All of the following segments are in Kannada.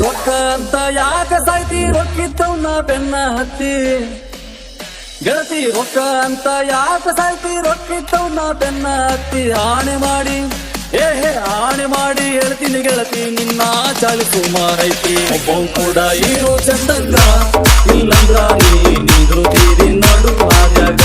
ರೊಕ್ಕ ಅಂತ ಯಾಕ ಸಾಯ್ತಿ? ನಾ ಬೆನ್ನ ಹತ್ತಿ. ಗೆಳತಿ, ರೊಕ್ಕ ಅಂತ ಯಾಕ ಸಾಯ್ತಿ? ನಾ ಬೆನ್ನ ಹತ್ತಿ. ಆಣೆ ಮಾಡಿ ಏ ಹೇ, ಆಣೆ ಮಾಡಿ ಹೇಳ್ತೀನಿ ಗೆಳತಿ, ನಿನ್ನ ಚಾಲಿಸು ಮಾರೈತಿ ಒಬ್ಬ ಕೂಡ ಇರೋ ಚಂದಂಗ ಇಲ್ಲಂದ್ರ ನೀ ತೀರಿ ನಡು ಹಾದ್ಯಾಗ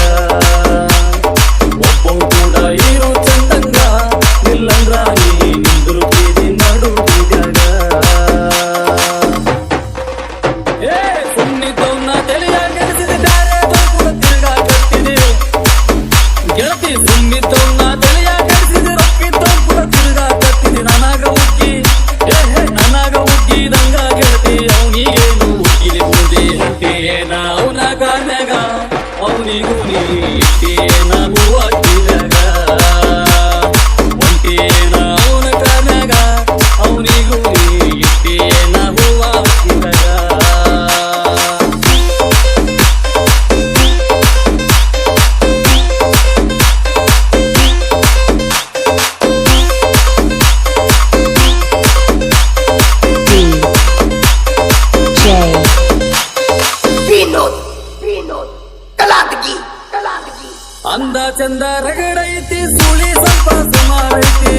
ಅಂದ ಚಂದ ರಗಡೈತಿ ಸುಳಿ ಸ್ವಲ್ಪ ಸುಮಾರೈತಿ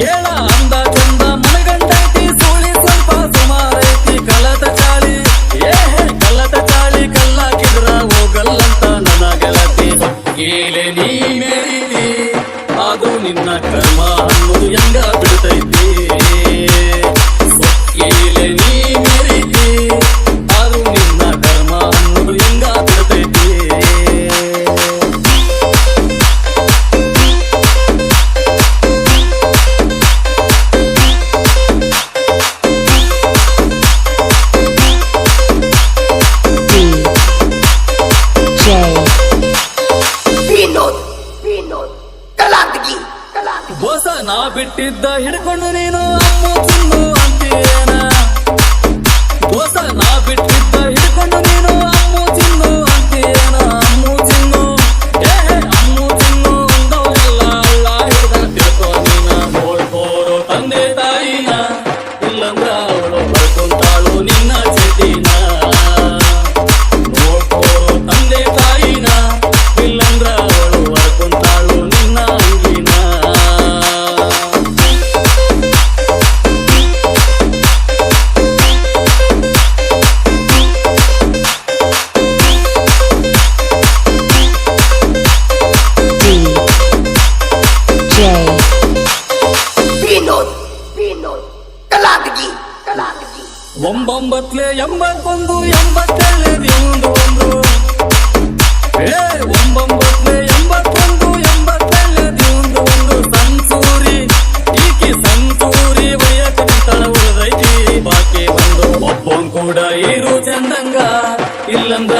ಕೇಳ ಅಂದ ಚಂದ ಮನಗಂಡೈತಿ, ಸುಳಿ ಸ್ವಲ್ಪ ಸುಮಾರೈತಿ ಕಲತ ಚಾಳಿ, ಏ ಕಲತ ಚಾಳಿ ಕಲ್ಲಾಕಿದ್ರ ಹೋಗಲ್ಲಂತ ನನ್ನ ಗೆಳತಿ ಕೇಳೆ ನೀ ಮೇರಿತಿ, ಅದು ನಿನ್ನ ಕರ್ಮ ಅನ್ನೋದು ಹೆಂಗ ಬಿಡ್ತೈತಿ? ನಾ ಬಿಟ್ಟಿದ್ದ ಹಿಡ್ಕೊಂಡು ನೀನು ಅಮ್ಮ ತಿನ್ನು ಅಂತೀಯೇನ. ಒಂಬೊಂಬತ್ಲೆ ಎಂಬತ್ತೊಂದು, ಎಂಬತ್ತೇಳನೇ ಒಂದು ಒಂದು ಏ ಒಂಬೊಂಬತ್ಲೆ ಎಂಬತ್ತೊಂದು, ಎಂಬತ್ತೇಳನೇ ಒಂದು ಒಂದು ಸಂಸೂರಿ ಈಕಿ ಸಂಸೂರಿ ತಳ ಉಳಿದೈತಿ ಬಾಕಿ ಒಂದು ಒಬ್ಬನ್ ಕೂಡ ಇರು ಚಂದಂಗ, ಇಲ್ಲಂದ್ರ